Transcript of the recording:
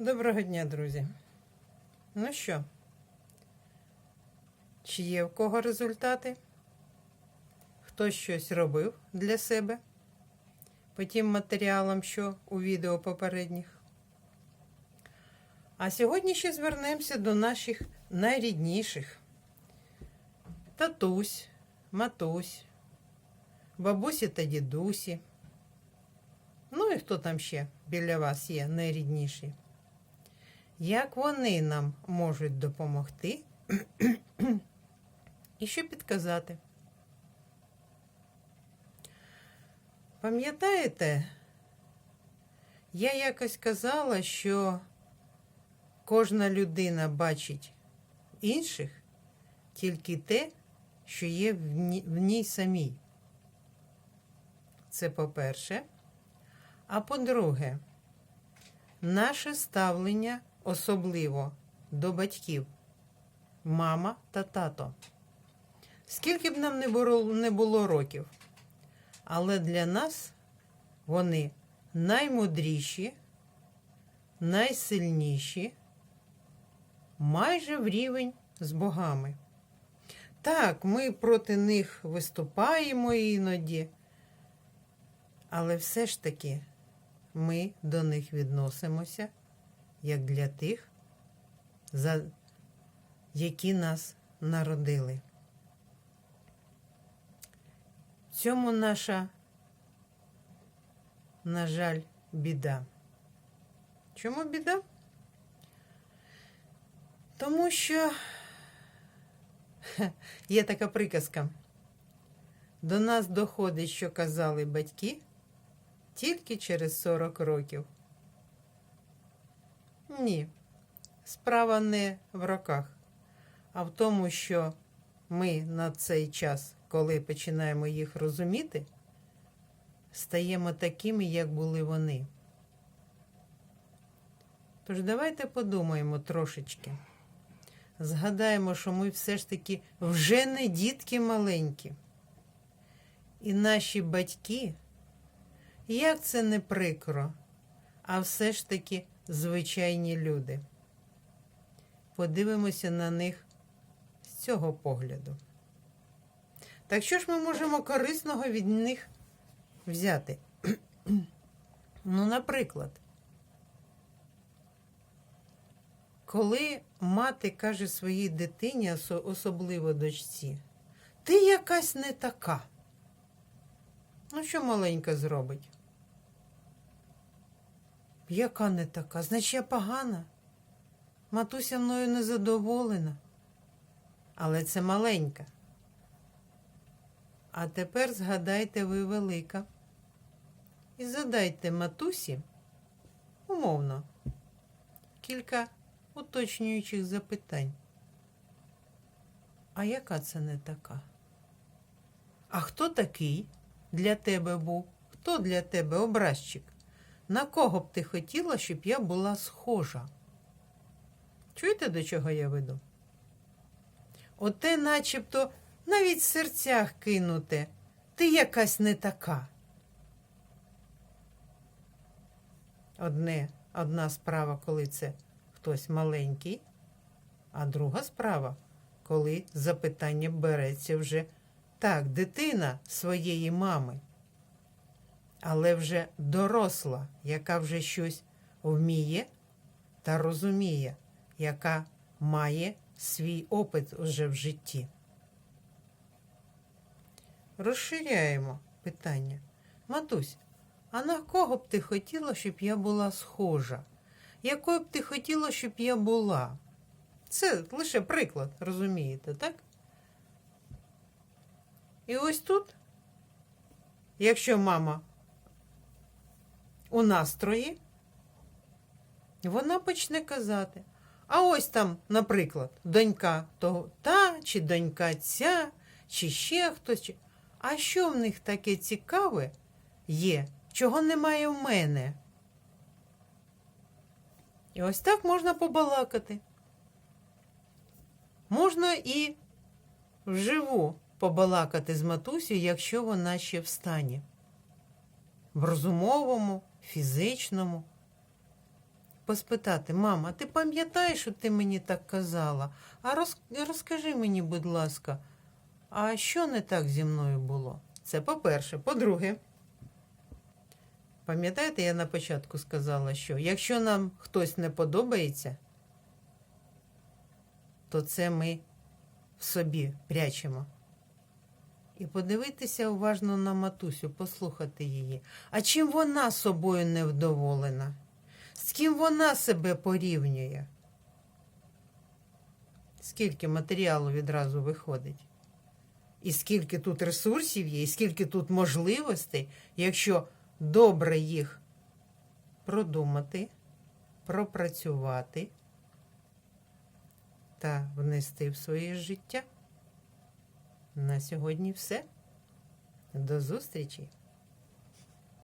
Доброго дня, друзі. Ну що, чи є в кого результати? Хтось щось робив для себе по тим матеріалам, що у відео попередніх. А сьогодні ще звернемося до наших найрідніших: татусь, матусь, бабусі та дідусі. Ну і хто там ще біля вас є найрідніші? Як вони нам можуть допомогти і що підказати? Пам'ятаєте, я якось казала, що кожна людина бачить інших тільки те, що є в ній, самій. Це по-перше. А по-друге, наше ставлення особливо до батьків, мама та тато. Скільки б нам не було, років, але для нас вони наймудріші, найсильніші, майже в рівень з богами. Так, ми проти них виступаємо іноді, але все ж таки ми до них відносимося як для тих, за які нас народили. В цьому наша, на жаль, біда. Чому біда? Тому що є така приказка. До нас доходить, що казали батьки тільки через 40 років. Ні, справа не в роках, а в тому, що ми на цей час, коли починаємо їх розуміти, стаємо такими, як були вони. Тож давайте подумаємо трошечки. Згадаємо, що ми все ж таки вже не дітки маленькі. І наші батьки, як це не прикро, а все ж таки звичайні люди. Подивимося на них з цього погляду. Так що ж ми можемо корисного від них взяти? ну, наприклад, коли мати каже своїй дитині, особливо дочці, ти якась не така. Ну, що маленька зробить? Яка не така? Значить, я погана. Матуся мною не задоволена. Але це маленька. А тепер згадайте ви велика. І задайте матусі, умовно, кілька уточнюючих запитань. А яка це не така? А хто такий для тебе був? Хто для тебе образчик? На кого б ти хотіла, щоб я була схожа? Чуєте, до чого я веду? Оте начебто навіть в серцях кинуте. Ти якась не така. Одне, одна справа, коли це хтось маленький, а друга справа, коли запитання береться вже так, дитина своєї мами але вже доросла, яка вже щось вміє та розуміє, яка має свій опит уже в житті. Розширяємо питання. Матусь, а на кого б ти хотіла, щоб я була схожа? Якою б ти хотіла, щоб я була? Це лише приклад, розумієте, так? І ось тут, якщо мама у настрої, вона почне казати. А ось там, наприклад, донька того та, чи донька ця, чи ще хтось. А що в них таке цікаве є, чого немає в мене? І ось так можна побалакати. Можна і вживу побалакати з матусею, якщо вона ще встане. В розумовому, фізичному. поспитати, мама, ти пам'ятаєш, що ти мені так казала? А роз, розкажи мені, будь ласка, а що не так зі мною було? Це по-перше. По-друге, пам'ятаєте, я на початку сказала, що якщо нам хтось не подобається, то це ми в собі прячемо. І подивитися уважно на матусю, послухати її. А чим вона собою невдоволена? З ким вона себе порівнює? Скільки матеріалу відразу виходить? І скільки тут ресурсів є, і скільки тут можливостей, якщо добре їх продумати, пропрацювати та внести в своє життя. На сьогодні все. До зустрічі!